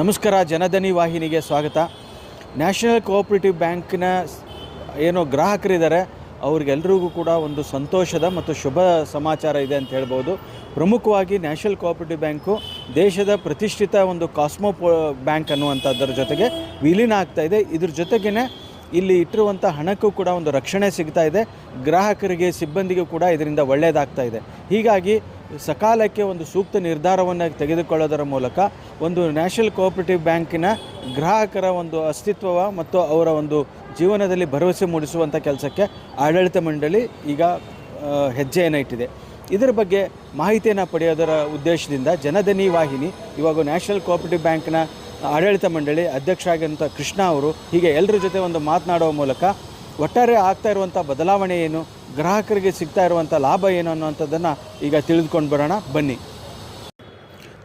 ನಮಸ್ಕಾರ, ಜನಧನಿ ವಾಹಿನಿಗೆ ಸ್ವಾಗತ. ನ್ಯಾಷನಲ್ ಕೋಆಪರೇಟಿವ್ ಬ್ಯಾಂಕ್ನ ಏನೋ ಗ್ರಾಹಕರಿದ್ದಾರೆ. ಅವ್ರಿಗೆಲ್ಲರಿಗೂ ಕೂಡ ಒಂದು ಸಂತೋಷದ ಮತ್ತು ಶುಭ ಸಮಾಚಾರ ಇದೆ ಅಂತ ಹೇಳ್ಬೋದು. ಪ್ರಮುಖವಾಗಿ ನ್ಯಾಷನಲ್ ಕೋಆಪರೇಟಿವ್ ಬ್ಯಾಂಕು ದೇಶದ ಪ್ರತಿಷ್ಠಿತ ಒಂದು ಕಾಸ್ಮೋ ಬ್ಯಾಂಕ್ ಅನ್ನುವಂಥದ್ದರ ಜೊತೆಗೆ ವಿಲೀನ ಆಗ್ತಾ ಇದೆ. ಇದ್ರ ಜೊತೆಗೇ ಇಲ್ಲಿ ಇಟ್ಟಿರುವಂಥ ಹಣಕ್ಕೂ ಕೂಡ ಒಂದು ರಕ್ಷಣೆ ಸಿಗ್ತಾ ಇದೆ. ಗ್ರಾಹಕರಿಗೆ, ಸಿಬ್ಬಂದಿಗೂ ಕೂಡ ಇದರಿಂದ ಒಳ್ಳೆಯದಾಗ್ತಾ ಇದೆ. ಹೀಗಾಗಿ ಸಕಾಲಕ್ಕೆ ಒಂದು ಸೂಕ್ತ ನಿರ್ಧಾರವನ್ನು ತೆಗೆದುಕೊಳ್ಳೋದರ ಮೂಲಕ ಒಂದು ನ್ಯಾಷನಲ್ ಕೋಆಪರೇಟಿವ್ ಬ್ಯಾಂಕಿನ ಗ್ರಾಹಕರ ಒಂದು ಅಸ್ತಿತ್ವ ಮತ್ತು ಅವರ ಒಂದು ಜೀವನದಲ್ಲಿ ಭರವಸೆ ಮೂಡಿಸುವಂಥ ಕೆಲಸಕ್ಕೆ ಆಡಳಿತ ಮಂಡಳಿ ಈಗ ಹೆಜ್ಜೆಯನ್ನು ಇಟ್ಟಿದೆ. ಇದರ ಬಗ್ಗೆ ಮಾಹಿತಿಯನ್ನು ಪಡೆಯೋದರ ಉದ್ದೇಶದಿಂದ ಜನಧನಿ ವಾಹಿನಿ, ಇವಾಗ ನ್ಯಾಷನಲ್ ಕೋಆಪರೇಟಿವ್ ಬ್ಯಾಂಕ್ನ ಆಡಳಿತ ಮಂಡಳಿ ಅಧ್ಯಕ್ಷ ಆಗಿರುವಂಥ ಕೃಷ್ಣ ಅವರು ಹೀಗೆ ಎಲ್ಲರ ಜೊತೆ ಒಂದು ಮಾತನಾಡುವ ಮೂಲಕ ಒಟ್ಟಾರೆ ಆಗ್ತಾ ಇರುವಂಥ ಬದಲಾವಣೆ ಏನು? ಗ್ರಾಹಕರಿಗೆ ಸಿಗ್ತಾ ಇರುವಂಥ ಲಾಭ ಏನು ಅನ್ನುವಂಥದ್ದನ್ನು ಈಗ ತಿಳಿದುಕೊಂಡು ಬರೋಣ. ಬನ್ನಿ.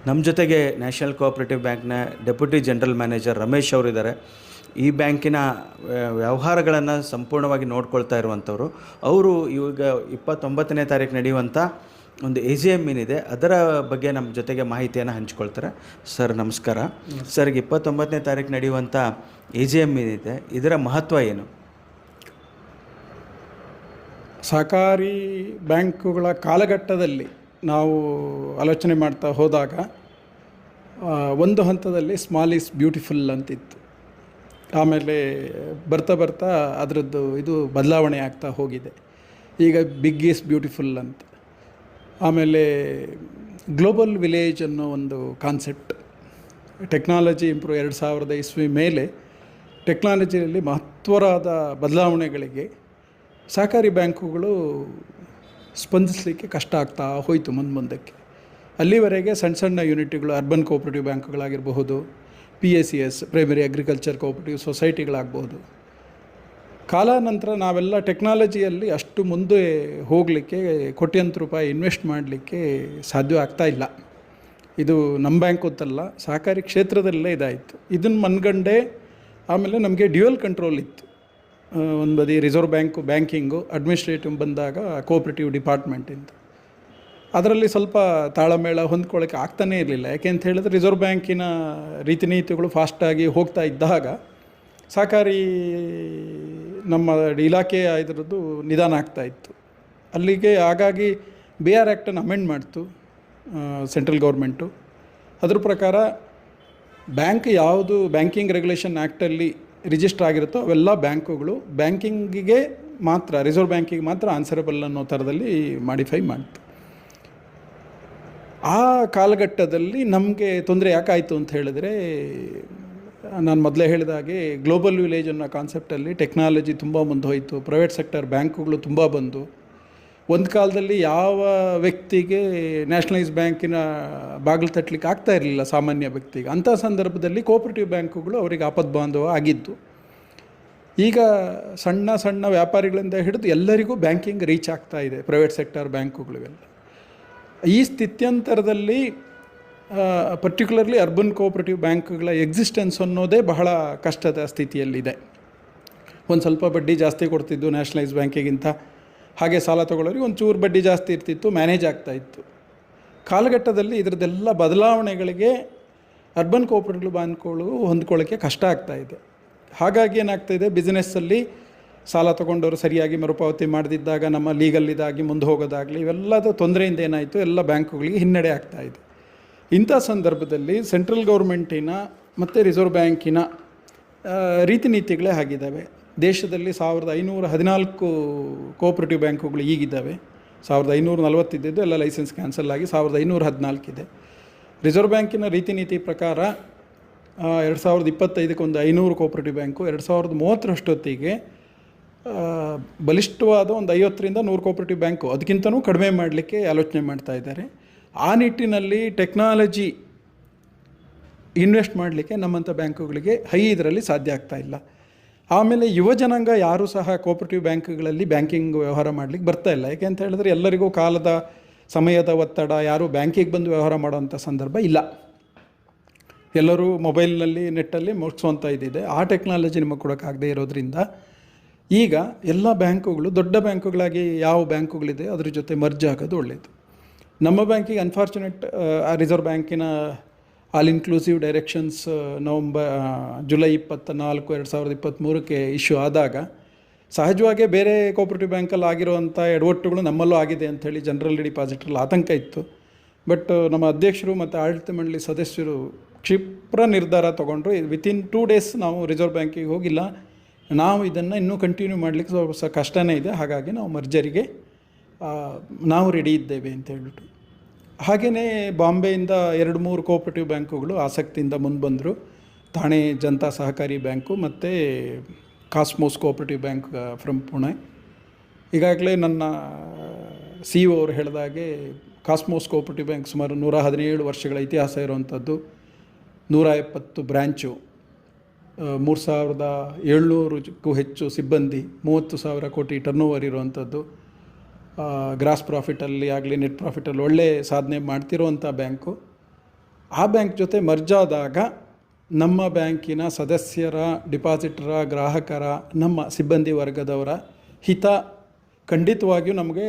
ನಮ್ಮ ಜೊತೆಗೆ ನ್ಯಾಷನಲ್ ಕೋಆಪರೇಟಿವ್ ಬ್ಯಾಂಕ್ನ ಡೆಪ್ಯೂಟಿ ಜನರಲ್ ಮ್ಯಾನೇಜರ್ ರಮೇಶ್ ಅವರಿದ್ದಾರೆ. ಈ ಬ್ಯಾಂಕಿನ ವ್ಯವಹಾರಗಳನ್ನು ಸಂಪೂರ್ಣವಾಗಿ ನೋಡ್ಕೊಳ್ತಾ ಇರುವಂಥವ್ರು. ಅವರು ಇವಾಗ ಇಪ್ಪತ್ತೊಂಬತ್ತನೇ ತಾರೀಕು ನಡೆಯುವಂಥ ಒಂದು ಎ ಜಿ ಎಂ ಏನಿದೆ ಅದರ ಬಗ್ಗೆ ನಮ್ಮ ಜೊತೆಗೆ ಮಾಹಿತಿಯನ್ನು ಹಂಚ್ಕೊಳ್ತಾರೆ. ಸರ್ ನಮಸ್ಕಾರ. ಸರ್ಗೆ ಈಗ ಇಪ್ಪತ್ತೊಂಬತ್ತನೇ ತಾರೀಕು ನಡೆಯುವಂಥ ಎ ಜಿ ಎಂ ಏನಿದೆ ಇದರ ಮಹತ್ವ ಏನು? ಸಹಕಾರಿ ಬ್ಯಾಂಕುಗಳ ಕಾಲಘಟ್ಟದಲ್ಲಿ ನಾವು ಆಲೋಚನೆ ಮಾಡ್ತಾ ಹೋದಾಗ ಒಂದು ಹಂತದಲ್ಲಿ ಸ್ಮಾಲ್ ಈಸ್ ಬ್ಯೂಟಿಫುಲ್ ಅಂತಿತ್ತು. ಆಮೇಲೆ ಬರ್ತಾ ಬರ್ತಾ ಅದರದ್ದು ಇದು ಬದಲಾವಣೆ ಆಗ್ತಾ ಹೋಗಿದೆ. ಈಗ ಬಿಗ್ ಈಸ್ ಬ್ಯೂಟಿಫುಲ್ ಅಂತ. ಆಮೇಲೆ ಗ್ಲೋಬಲ್ ವಿಲೇಜ್ ಅನ್ನೋ ಒಂದು ಕಾನ್ಸೆಪ್ಟ್ ಟೆಕ್ನಾಲಜಿ ಇಂಪ್ರೂವ್ ಎರಡು ಸಾವಿರದ ಇಸ್ವಿ ಮೇಲೆ ಟೆಕ್ನಾಲಜಿಯಲ್ಲಿ ಮಹತ್ವರಾದ ಬದಲಾವಣೆಗಳಿಗೆ ಸಹಕಾರಿ ಬ್ಯಾಂಕುಗಳು ಸ್ಪಂದಿಸಲಿಕ್ಕೆ ಕಷ್ಟ ಆಗ್ತಾ ಹೋಯಿತು ಮುಂದೆ ಮುಂದಕ್ಕೆ. ಅಲ್ಲಿವರೆಗೆ ಸಣ್ಣ ಸಣ್ಣ ಯೂನಿಟ್ಗಳು, urban cooperative ಬ್ಯಾಂಕ್ಗಳಾಗಿರಬಹುದು P A C S primary agriculture cooperative ಸೊಸೈಟಿಗಳಾಗಬಹುದು ಕಾಲಾನಂತರ ನಾವೆಲ್ಲ ಟೆಕ್ನಾಲಜಿಯಲ್ಲಿ ಅಷ್ಟು ಮುಂದೆ ಹೋಗಲಿಕ್ಕೆ ಕೋಟ್ಯಂತರ ರೂಪಾಯಿ ಇನ್ವೆಸ್ಟ್ ಮಾಡಲಿಕ್ಕೆ ಸಾಧ್ಯ ಆಗ್ತಾ ಇಲ್ಲ. ಇದು ನಮ್ಮ ಬ್ಯಾಂಕ್ ಗೊತ್ತಲ್ಲ, ಸಹಕಾರಿ ಕ್ಷೇತ್ರದಲ್ಲೇ ಇದಾಯಿತು. ಇದನ್ನು ಮನ್ಗಂಡೆ ಆಮೇಲೆ ನಮಗೆ ಡ್ಯೂಯಲ್ ಕಂಟ್ರೋಲ್ ಇತ್ತು. ಒಂದು ಬದಿ ರಿಸರ್ವ್ ಬ್ಯಾಂಕು, ಬ್ಯಾಂಕಿಂಗು, ಅಡ್ಮಿನಿಸ್ಟ್ರೇಟಿವ್ ಬಂದಾಗ ಕೋಆಪರೇಟಿವ್ ಡಿಪಾರ್ಟ್ಮೆಂಟಿಂದ ಅದರಲ್ಲಿ ಸ್ವಲ್ಪ ತಾಳಮೇಳ ಹೊಂದ್ಕೊಳ್ಳೋಕ್ಕೆ ಆಗ್ತಾನೇ ಇರಲಿಲ್ಲ. ಯಾಕೆ ಅಂತ ಹೇಳಿದ್ರೆ ರಿಸರ್ವ್ ಬ್ಯಾಂಕಿನ ರೀತಿ ನೀತಿಗಳು ಫಾಸ್ಟಾಗಿ ಹೋಗ್ತಾ ಇದ್ದಾಗ ಸಹಕಾರಿ ನಮ್ಮ ಇಲಾಖೆ ಇದರದ್ದು ನಿಧಾನ ಆಗ್ತಾ ಇತ್ತು. ಅಲ್ಲಿಗೆ ಹಾಗಾಗಿ ಬಿ ಆರ್ ಆ್ಯಕ್ಟನ್ನು ಅಮೆಂಡ್ ಮಾಡ್ತು ಸೆಂಟ್ರಲ್ ಗೌರ್ಮೆಂಟು. ಅದ್ರ ಪ್ರಕಾರ ಬ್ಯಾಂಕ್ ಯಾವುದು ಬ್ಯಾಂಕಿಂಗ್ ರೆಗ್ಯುಲೇಷನ್ ಆ್ಯಕ್ಟಲ್ಲಿ ರಿಜಿಸ್ಟರ್ ಆಗಿರುತ್ತೋ ಅವೆಲ್ಲ ಬ್ಯಾಂಕುಗಳು ಬ್ಯಾಂಕಿಂಗಿಗೆ ಮಾತ್ರ ರಿಸರ್ವ್ ಬ್ಯಾಂಕಿಗೆ ಮಾತ್ರ ಆನ್ಸರಬಲ್ ಅನ್ನೋ ಥರದಲ್ಲಿ ಮಾಡಿಫೈ ಮಾಡ್ತು. ಆ ಕಾಲಘಟ್ಟದಲ್ಲಿ ನಮಗೆ ತೊಂದರೆ ಯಾಕಾಯಿತು ಅಂತ ಹೇಳಿದ್ರೆ, ನಾನು ಮೊದಲೇ ಹೇಳಿದ ಹಾಗೆ ಗ್ಲೋಬಲ್ ವಿಲೇಜ್ ಅನ್ನೋ ಕಾನ್ಸೆಪ್ಟಲ್ಲಿ ಟೆಕ್ನಾಲಜಿ ತುಂಬ ಮುಂದೆ ಹೋಯಿತು ಪ್ರೈವೇಟ್ ಸೆಕ್ಟರ್ ಬ್ಯಾಂಕುಗಳು ತುಂಬ ಬಂದು ಒಂದು ಕಾಲದಲ್ಲಿ ಯಾವ ವ್ಯಕ್ತಿಗೆ ನ್ಯಾಷನಲೈಸ್ ಬ್ಯಾಂಕಿನ ಬಾಗಿಲು ತಟ್ಟಲಿಕ್ಕೆ ಆಗ್ತಾ ಇರಲಿಲ್ಲ ಸಾಮಾನ್ಯ ವ್ಯಕ್ತಿಗೆ. ಅಂಥ ಸಂದರ್ಭದಲ್ಲಿ ಕೋಪರೇಟಿವ್ ಬ್ಯಾಂಕುಗಳು ಅವರಿಗೆ ಆಪದ್ ಬಾಂಧವ ಆಗಿದ್ದು. ಈಗ ಸಣ್ಣ ಸಣ್ಣ ವ್ಯಾಪಾರಿಗಳಿಂದ ಹಿಡಿದು ಎಲ್ಲರಿಗೂ ಬ್ಯಾಂಕಿಂಗ್ ರೀಚ್ ಆಗ್ತಾ ಇದೆ, ಪ್ರೈವೇಟ್ ಸೆಕ್ಟರ್ ಬ್ಯಾಂಕುಗಳಿಗೆಲ್ಲ. ಈ ಸ್ಥಿತ್ಯಂತರದಲ್ಲಿ ಪರ್ಟಿಕ್ಯುಲರ್ಲಿ ಅರ್ಬನ್ ಕೋಆಪರೇಟಿವ್ ಬ್ಯಾಂಕ್ಗಳ ಎಕ್ಸಿಸ್ಟೆನ್ಸ್ ಅನ್ನೋದೇ ಬಹಳ ಕಷ್ಟದ ಸ್ಥಿತಿಯಲ್ಲಿದೆ. ಒಂದು ಸ್ವಲ್ಪ ಬಡ್ಡಿ ಜಾಸ್ತಿ ಕೊಡ್ತಿದ್ದು ನ್ಯಾಷನಲೈಸ್ ಬ್ಯಾಂಕಿಗಿಂತ. ಹಾಗೆ ಸಾಲ ತಗೊಳ್ಳೋರಿಗೆ ಒಂದು ಚೂರು ಬಡ್ಡಿ ಜಾಸ್ತಿ ಇರ್ತಿತ್ತು ಮ್ಯಾನೇಜ್ ಆಗ್ತಾ ಇತ್ತು. ಕಾಲಘಟ್ಟದಲ್ಲಿ ಇದರದ್ದೆಲ್ಲ ಬದಲಾವಣೆಗಳಿಗೆ ಅರ್ಬನ್ ಕೋಪರೇಟಿವ್ ಬ್ಯಾಂಕ್ಗಳು ಹೊಂದ್ಕೊಳ್ಳೋಕ್ಕೆ ಕಷ್ಟ ಆಗ್ತಾ ಇದೆ. ಹಾಗಾಗಿ ಏನಾಗ್ತಾ ಇದೆ ಬಿಸ್ನೆಸ್ಸಲ್ಲಿ ಸಾಲ ತೊಗೊಂಡವರು ಸರಿಯಾಗಿ ಮರುಪಾವತಿ ಮಾಡದಿದ್ದಾಗ, ನಮ್ಮ ಲೀಗಲ್ ಇದಾಗಿ ಮುಂದೆ ಹೋಗೋದಾಗಲಿ, ಇವೆಲ್ಲದ ತೊಂದರೆಯಿಂದ ಏನಾಯಿತು, ಎಲ್ಲ ಬ್ಯಾಂಕುಗಳಿಗೆ ಹಿನ್ನಡೆ ಆಗ್ತಾ ಇದೆ. ಇಂಥ ಸಂದರ್ಭದಲ್ಲಿ ಸೆಂಟ್ರಲ್ ಗೌರ್ಮೆಂಟಿನ ಮತ್ತು ರಿಸರ್ವ್ ಬ್ಯಾಂಕಿನ ರೀತಿ ನೀತಿಗಳೇ ಆಗಿದ್ದಾವೆ. ದೇಶದಲ್ಲಿ ಸಾವಿರದ ಐನೂರ ಹದಿನಾಲ್ಕು ಕೋಆಪ್ರೇಟಿವ್ ಬ್ಯಾಂಕುಗಳು ಈಗಿದ್ದಾವೆ. ಸಾವಿರದ ಐನೂರ ನಲವತ್ತಿದ್ದು ಎಲ್ಲ ಲೈಸೆನ್ಸ್ ಕ್ಯಾನ್ಸಲ್ ಆಗಿ ಸಾವಿರದ ಐನೂರ ಹದಿನಾಲ್ಕಿದೆ. ರಿಸರ್ವ್ ಬ್ಯಾಂಕಿನ ರೀತಿ ನೀತಿ ಪ್ರಕಾರ ಎರಡು ಸಾವಿರದ ಇಪ್ಪತ್ತೈದಕ್ಕೆ ಒಂದು ಐನೂರು ಕೋಆಪ್ರೇಟಿವ್ ಬ್ಯಾಂಕು, ಎರಡು ಸಾವಿರದ ಮೂವತ್ತರಷ್ಟೊತ್ತಿಗೆ ಬಲಿಷ್ಠವಾದ ಒಂದು ಐವತ್ತರಿಂದ ನೂರು ಕೋಆಪ್ರೇಟಿವ್ ಬ್ಯಾಂಕು. ಅದಕ್ಕಿಂತನೂ ಕಡಿಮೆ ಮಾಡಲಿಕ್ಕೆ ಆಲೋಚನೆ ಮಾಡ್ತಾ ಇದ್ದಾರೆ. ಆ ನಿಟ್ಟಿನಲ್ಲಿ ಟೆಕ್ನಾಲಜಿ ಇನ್ವೆಸ್ಟ್ ಮಾಡಲಿಕ್ಕೆ ನಮ್ಮಂಥ ಬ್ಯಾಂಕುಗಳಿಗೆ ಹೈ ಇದರಲ್ಲಿ ಸಾಧ್ಯ ಆಗ್ತಾ ಇಲ್ಲ. ಆಮೇಲೆ ಯುವ ಜನಾಂಗ ಯಾರೂ ಸಹ ಕೋಪರೇಟಿವ್ ಬ್ಯಾಂಕ್ಗಳಲ್ಲಿ ಬ್ಯಾಂಕಿಂಗ್ ವ್ಯವಹಾರ ಮಾಡಲಿಕ್ಕೆ ಬರ್ತಾ ಇಲ್ಲ. ಯಾಕೆ ಅಂತ ಹೇಳಿದ್ರೆ ಎಲ್ಲರಿಗೂ ಕಾಲದ ಸಮಯದ ಒತ್ತಡ, ಯಾರೂ ಬ್ಯಾಂಕಿಗೆ ಬಂದು ವ್ಯವಹಾರ ಮಾಡುವಂಥ ಸಂದರ್ಭ ಇಲ್ಲ. ಎಲ್ಲರೂ ಮೊಬೈಲ್ನಲ್ಲಿ, ನೆಟ್ಟಲ್ಲಿ ಮುಗಿಸುವಂಥ ಇದಿದೆ ಆ ಟೆಕ್ನಾಲಜಿ ನಿಮಗೆ ಕೊಡೋಕ್ಕಾಗದೇ ಇರೋದ್ರಿಂದ ಈಗ ಎಲ್ಲ ಬ್ಯಾಂಕುಗಳು, ದೊಡ್ಡ ಬ್ಯಾಂಕುಗಳಾಗಿ ಯಾವ ಬ್ಯಾಂಕುಗಳಿದೆ, ಅದ್ರ ಜೊತೆ ಮರ್ಜ್ ಆಗೋದು ಒಳ್ಳೆಯದು ನಮ್ಮ ಬ್ಯಾಂಕಿಗೆ ಅನ್ಫಾರ್ಚುನೇಟ್ ರಿಸರ್ವ್ ಬ್ಯಾಂಕಿನ all inclusive directions November July ಇಪ್ಪತ್ತ ನಾಲ್ಕು ಎರಡು ಸಾವಿರದ ಇಪ್ಪತ್ತ್ಮೂರಕ್ಕೆ ಇಶ್ಯೂ ಆದಾಗ, ಸಹಜವಾಗೇ ಬೇರೆ ಕೋಆಪರೇಟಿವ್ ಬ್ಯಾಂಕಲ್ಲಿ ಆಗಿರುವಂಥ ಎಡವಟ್ಟುಗಳು ನಮ್ಮಲ್ಲೂ ಆಗಿದೆ ಅಂಥೇಳಿ ಜನರಲ್ ಡಿಪಾಸಿಟ್ರಲ್ಲಿ ಆತಂಕ ಇತ್ತು. ಬಟ್ ನಮ್ಮ ಅಧ್ಯಕ್ಷರು ಮತ್ತು ಆಡಳಿತ ಮಂಡಳಿ ಸದಸ್ಯರು ಕ್ಷಿಪ್ರ ನಿರ್ಧಾರ ತೊಗೊಂಡ್ರು. ವಿತಿನ್ ಟೂ ಡೇಸ್ ನಾವು ರಿಸರ್ವ್ ಬ್ಯಾಂಕಿಗೆ ಹೋಗಿಲ್ಲ. ನಾವು ಇದನ್ನು ಇನ್ನೂ ಕಂಟಿನ್ಯೂ ಮಾಡಲಿಕ್ಕೆ ಸ್ವಲ್ಪ ಕಷ್ಟನೇ ಇದೆ. ಹಾಗಾಗಿ ನಾವು ಮರ್ಜರಿಗೆ ನಾವು ರೆಡಿ ಇದ್ದೇವೆ ಅಂತ ಹೇಳ್ಬಿಟ್ಟು. ಹಾಗೆಯೇ ಬಾಂಬೆಯಿಂದ ಎರಡು ಮೂರು ಕೋಪರೇಟಿವ್ ಬ್ಯಾಂಕುಗಳು ಆಸಕ್ತಿಯಿಂದ ಮುಂದೆ ಬಂದರು. ಥಾಣೆ ಜನತಾ ಸಹಕಾರಿ ಬ್ಯಾಂಕು ಮತ್ತು Cosmos cooperative bank from Pune. ಈಗಾಗಲೇ ನನ್ನ ಸಿ ಒ ಅವರು ಹೇಳಿದಾಗೆ ಕಾಸ್ಮೋಸ್ ಕೋಆಪರೇಟಿವ್ ಬ್ಯಾಂಕ್ ಸುಮಾರು ನೂರ ಹದಿನೇಳು ವರ್ಷಗಳ ಇತಿಹಾಸ ಇರುವಂಥದ್ದು. ನೂರ ಎಪ್ಪತ್ತು ಬ್ರ್ಯಾಂಚು ಮೂರು ಸಾವಿರದ ಏಳ್ನೂರಕ್ಕೂ ಹೆಚ್ಚು ಸಿಬ್ಬಂದಿ, ಮೂವತ್ತು ಸಾವಿರ ಕೋಟಿ ಟರ್ನ್ ಓವರ್ ಇರುವಂಥದ್ದು. ಗ್ರಾಸ್ ಪ್ರಾಫಿಟಲ್ಲಿ ಆಗಲಿ ನೆಟ್ ಪ್ರಾಫಿಟಲ್ಲಿ ಒಳ್ಳೆ ಸಾಧನೆ ಮಾಡ್ತಿರುವಂಥ ಬ್ಯಾಂಕು. ಆ ಬ್ಯಾಂಕ್ ಜೊತೆ ಮರ್ಜಾದಾಗ ನಮ್ಮ ಬ್ಯಾಂಕಿನ ಸದಸ್ಯರ ಡಿಪಾಸಿಟರ ಗ್ರಾಹಕರ, ನಮ್ಮ ಸಿಬ್ಬಂದಿ ವರ್ಗದವರ ಹಿತ ಖಂಡಿತವಾಗಿಯೂ ನಮಗೆ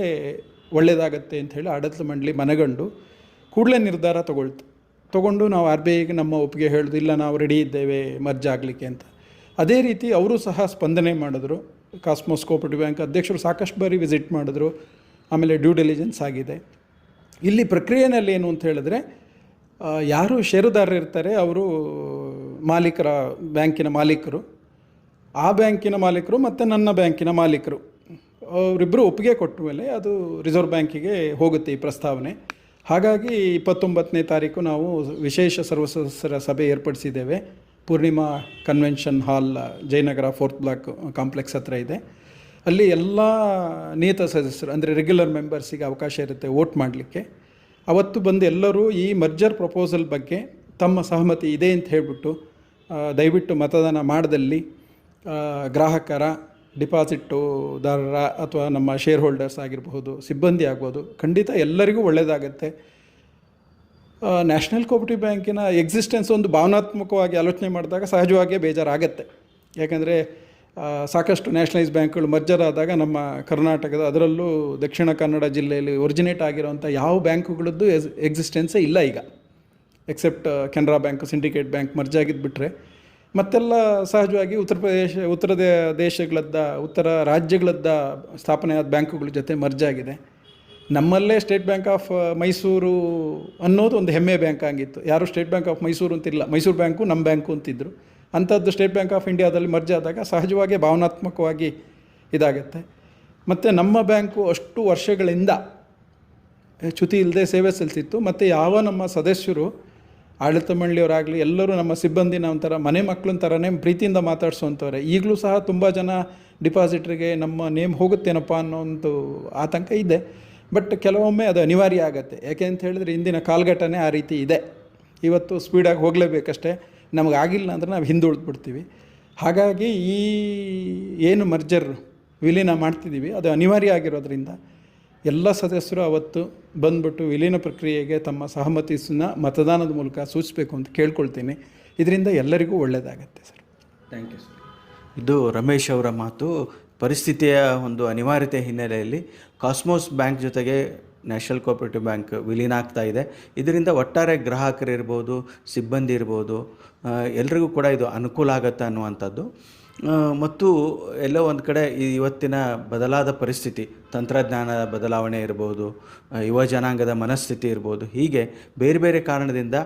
ಒಳ್ಳೆಯದಾಗತ್ತೆ ಹೇಳಿ ಆಡಳಿತ ಮಂಡಳಿ ಮನಗಂಡು ಕೂಡಲೇ ನಿರ್ಧಾರ ತಗೊಳ್ತು. ತಗೊಂಡು ನಾವು ಆರ್ ಬಿ ಐಗೆ ನಮ್ಮ ಒಪ್ಪಿಗೆ ಹೇಳೋದು, ಇಲ್ಲ, ನಾವು ರೆಡಿ ಇದ್ದೇವೆ ಮರ್ಜ್ ಆಗಲಿಕ್ಕೆ ಅಂತ. ಅದೇ ರೀತಿ ಅವರು ಸಹ ಸ್ಪಂದನೆ ಮಾಡಿದ್ರು. ಕಾಸ್ಮೋಸ್ ಕೋಪರೇಟಿವ್ ಬ್ಯಾಂಕ್ ಅಧ್ಯಕ್ಷರು ಸಾಕಷ್ಟು ಬಾರಿ ವಿಸಿಟ್ ಮಾಡಿದ್ರು. ಆಮೇಲೆ ಡ್ಯೂ ಡೆಲಿಜೆನ್ಸ್ ಆಗಿದೆ. ಇಲ್ಲಿ ಪ್ರಕ್ರಿಯೆಯಲ್ಲಿ ಏನು ಅಂತ ಹೇಳಿದ್ರೆ ಯಾರು ಷೇರುದಾರರು ಇರ್ತಾರೆ, ಅವರು ಮಾಲೀಕರ ಬ್ಯಾಂಕಿನ ಮಾಲೀಕರು. ಆ ಬ್ಯಾಂಕಿನ ಮಾಲೀಕರು ಮತ್ತು ನನ್ನ ಬ್ಯಾಂಕಿನ ಮಾಲೀಕರು. ಅವರಿಬ್ಬರು ಒಪ್ಪಿಗೆ ಕೊಟ್ಟ ಮೇಲೆ ಅದು ರಿಸರ್ವ್ ಬ್ಯಾಂಕಿಗೆ ಹೋಗುತ್ತೆ ಈ ಪ್ರಸ್ತಾವನೆ. ಹಾಗಾಗಿ ಇಪ್ಪತ್ತೊಂಬತ್ತನೇ ತಾರೀಕು ನಾವು ವಿಶೇಷ ಸರ್ವಸದಸ್ಯರ ಸಭೆ ಏರ್ಪಡಿಸಿದ್ದೇವೆ. Poornima convention hall Jayanagar fourth block complex ಹತ್ರ ಇದೆ. ಅಲ್ಲಿ ಎಲ್ಲ ನಿಯತ ಸದಸ್ಯರು, ಅಂದರೆ ರೆಗ್ಯುಲರ್ ಮೆಂಬರ್ಸಿಗೆ ಅವಕಾಶ ಇರುತ್ತೆ ವೋಟ್ ಮಾಡಲಿಕ್ಕೆ. ಅವತ್ತು ಬಂದು ಎಲ್ಲರೂ ಈ ಮರ್ಜರ್ ಪ್ರಪೋಸಲ್ ಬಗ್ಗೆ ತಮ್ಮ ಸಹಮತಿ ಇದೆ ಅಂತ ಹೇಳಿಬಿಟ್ಟು ದಯವಿಟ್ಟು ಮತದಾನ ಮಾಡದಲ್ಲಿ ಗ್ರಾಹಕರ ಡಿಪಾಸಿಟ್ಟುದಾರರ ಅಥವಾ ನಮ್ಮ ಶೇರ್ ಹೋಲ್ಡರ್ಸ್ ಆಗಿರಬಹುದು, ಸಿಬ್ಬಂದಿ ಆಗ್ಬೋದು, ಖಂಡಿತ ಎಲ್ಲರಿಗೂ ಒಳ್ಳೆಯದಾಗತ್ತೆ ನ್ಯಾಷನಲ್ ಕೋಪರೇಟಿವ್ ಬ್ಯಾಂಕಿನ ಎಕ್ಸಿಸ್ಟೆನ್ಸ್ ಒಂದು ಭಾವನಾತ್ಮಕವಾಗಿ ಆಲೋಚನೆ ಮಾಡಿದಾಗ ಸಹಜವಾಗಿಯೇ ಬೇಜಾರಾಗತ್ತೆ. ಯಾಕಂದರೆ ಸಾಕಷ್ಟು ನ್ಯಾಷನಲೈಸ್ ಬ್ಯಾಂಕ್ಗಳು ಮರ್ಜರ್ ಆದಾಗ ನಮ್ಮ ಕರ್ನಾಟಕದ ಅದರಲ್ಲೂ ದಕ್ಷಿಣ ಕನ್ನಡ ಜಿಲ್ಲೆಯಲ್ಲಿ ಒರಿಜಿನೇಟ್ ಆಗಿರುವಂಥ ಯಾವ ಬ್ಯಾಂಕುಗಳದ್ದು ಎಕ್ಸಿಸ್ಟೆನ್ಸೇ ಇಲ್ಲ ಈಗ. Except Canara bank Syndicate bank merge ಆಗಿದ್ದು ಬಿಟ್ಟರೆ ಮತ್ತೆಲ್ಲ ಸಹಜವಾಗಿ ಉತ್ತರ ಪ್ರದೇಶ, ಉತ್ತರ ದೇಶಗಳದ್ದ, ಉತ್ತರ ರಾಜ್ಯಗಳದ್ದ ಸ್ಥಾಪನೆಯಾದ ಬ್ಯಾಂಕುಗಳ ಜೊತೆ ಮರ್ಜ್ ಆಗಿದೆ. ನಮ್ಮಲ್ಲೇ ಸ್ಟೇಟ್ ಬ್ಯಾಂಕ್ ಆಫ್ ಮೈಸೂರು ಅನ್ನೋದು ಒಂದು ಹೆಮ್ಮೆ ಬ್ಯಾಂಕ್ ಆಗಿತ್ತು. ಯಾರು ಸ್ಟೇಟ್ ಬ್ಯಾಂಕ್ ಆಫ್ ಮೈಸೂರು ಅಂತಿಲ್ಲ. ಮೈಸೂರು ಬ್ಯಾಂಕು ನಮ್ಮ ಬ್ಯಾಂಕು ಅಂತಿದ್ದರು ಅಂಥದ್ದು ಸ್ಟೇಟ್ ಬ್ಯಾಂಕ್ ಆಫ್ ಇಂಡಿಯಾದಲ್ಲಿ ಮರ್ಜ್ ಆದಾಗ ಸಹಜವಾಗಿ ಭಾವನಾತ್ಮಕವಾಗಿ ಇದಾಗುತ್ತೆ. ಮತ್ತು ನಮ್ಮ ಬ್ಯಾಂಕು ಅಷ್ಟು ವರ್ಷಗಳಿಂದ ಚ್ಯುತಿ ಇಲ್ಲದೆ ಸೇವೆ ಸಲ್ಲಿಸಿತ್ತು. ಮತ್ತು ಯಾವ ನಮ್ಮ ಸದಸ್ಯರು, ಆಡಳಿತ ಮಂಡಳಿಯವರಾಗಲಿ, ಎಲ್ಲರೂ ನಮ್ಮ ಸಿಬ್ಬಂದಿನ ಒಂಥರ ಮನೆ ಮಕ್ಕಳನ್ನ ಥರನೇ ಪ್ರೀತಿಯಿಂದ ಮಾತಾಡ್ಸೋಂಥವ್ರೆ ಈಗಲೂ ಸಹ ತುಂಬ ಜನ ಡಿಪಾಸಿಟ್ರಿಗೆ ನಮ್ಮ ನೇಮ್ ಹೋಗುತ್ತೇನಪ್ಪ ಅನ್ನೋ ಒಂದು ಆತಂಕ ಇದೆ. ಬಟ್ ಕೆಲವೊಮ್ಮೆ ಅದು ಅನಿವಾರ್ಯ ಆಗುತ್ತೆ. ಯಾಕೆ ಅಂತ ಹೇಳಿದ್ರೆ ಇಂದಿನ ಕಾಲ್ಘಟ್ಟನೆ ಆ ರೀತಿ ಇದೆ. ಇವತ್ತು ಸ್ಪೀಡಾಗಿ ಹೋಗಲೇಬೇಕಷ್ಟೇ. ನಮಗಾಗಿಲ್ಲ ಅಂದರೆ ನಾವು ಹಿಂದೆ ಬಿಡ್ತೀವಿ ಹಾಗಾಗಿ ಈ ಏನು ಮರ್ಜರ್ ವಿಲೀನ ಮಾಡ್ತಿದ್ದೀವಿ ಅದು ಅನಿವಾರ್ಯ ಆಗಿರೋದ್ರಿಂದ ಎಲ್ಲ ಸದಸ್ಯರು ಅವತ್ತು ಬಂದ್ಬಿಟ್ಟು ವಿಲೀನ ಪ್ರಕ್ರಿಯೆಗೆ ತಮ್ಮ ಸಹಮತಿಸನ್ನ ಮತದಾನದ ಮೂಲಕ ಸೂಚಿಸಬೇಕು ಅಂತ ಕೇಳ್ಕೊಳ್ತೀನಿ. ಇದರಿಂದ ಎಲ್ಲರಿಗೂ ಒಳ್ಳೆಯದಾಗತ್ತೆ ಸರ್. ಥ್ಯಾಂಕ್ ಯು ಸರ್ ಇದು ರಮೇಶ್ ಅವರ ಮಾತು. ಪರಿಸ್ಥಿತಿಯ ಒಂದು ಅನಿವಾರ್ಯತೆ ಹಿನ್ನೆಲೆಯಲ್ಲಿ ಕಾಸ್ಮೋಸ್ ಬ್ಯಾಂಕ್ ಜೊತೆಗೆ ನ್ಯಾಷನಲ್ ಕೋಆಪರೇಟಿವ್ ಬ್ಯಾಂಕ್ ವಿಲೀನ ಆಗ್ತಾ ಇದೆ. ಇದರಿಂದ ಒಟ್ಟಾರೆ ಗ್ರಾಹಕರಿರ್ಬೋದು ಸಿಬ್ಬಂದಿ ಇರ್ಬೋದು ಎಲ್ರಿಗೂ ಕೂಡ ಇದು ಅನುಕೂಲ ಆಗುತ್ತೆ ಅನ್ನುವಂಥದ್ದು. ಮತ್ತು ಎಲ್ಲೋ ಒಂದು ಕಡೆ ಇವತ್ತಿನ ಬದಲಾದ ಪರಿಸ್ಥಿತಿ ತಂತ್ರಜ್ಞಾನದ ಬದಲಾವಣೆ ಇರ್ಬೋದು ಯುವ ಜನಾಂಗದ ಮನಸ್ಥಿತಿ ಇರ್ಬೋದು, ಹೀಗೆ ಬೇರೆ ಬೇರೆ ಕಾರಣದಿಂದ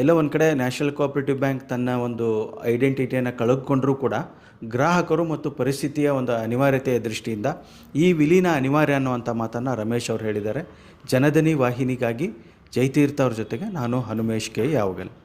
ಎಲ್ಲೋ ಒಂದು ಕಡೆ ನ್ಯಾಷನಲ್ ಕೋಆಪರೇಟಿವ್ ಬ್ಯಾಂಕ್ ತನ್ನ ಒಂದು ಐಡೆಂಟಿಟಿಯನ್ನು ಕಳೆದುಕೊಂಡರೂ ಕೂಡ ಗ್ರಾಹಕರು ಮತ್ತು ಪರಿಸ್ಥಿತಿಯ ಒಂದು ಅನಿವಾರ್ಯತೆಯ ದೃಷ್ಟಿಯಿಂದ ಈ ವಿಲೀನ ಅನಿವಾರ್ಯ ಅನ್ನುವಂಥ ಮಾತನ್ನು ರಮೇಶ್ ಅವರು ಹೇಳಿದ್ದಾರೆ. ಜನದನಿ ವಾಹಿನಿಗಾಗಿ ಜೈತೀರ್ಥ ಅವ್ರ ಜೊತೆಗೆ ನಾನು ಹನುಮೇಶ್ ಕೆ ಯಾವಗಲ್.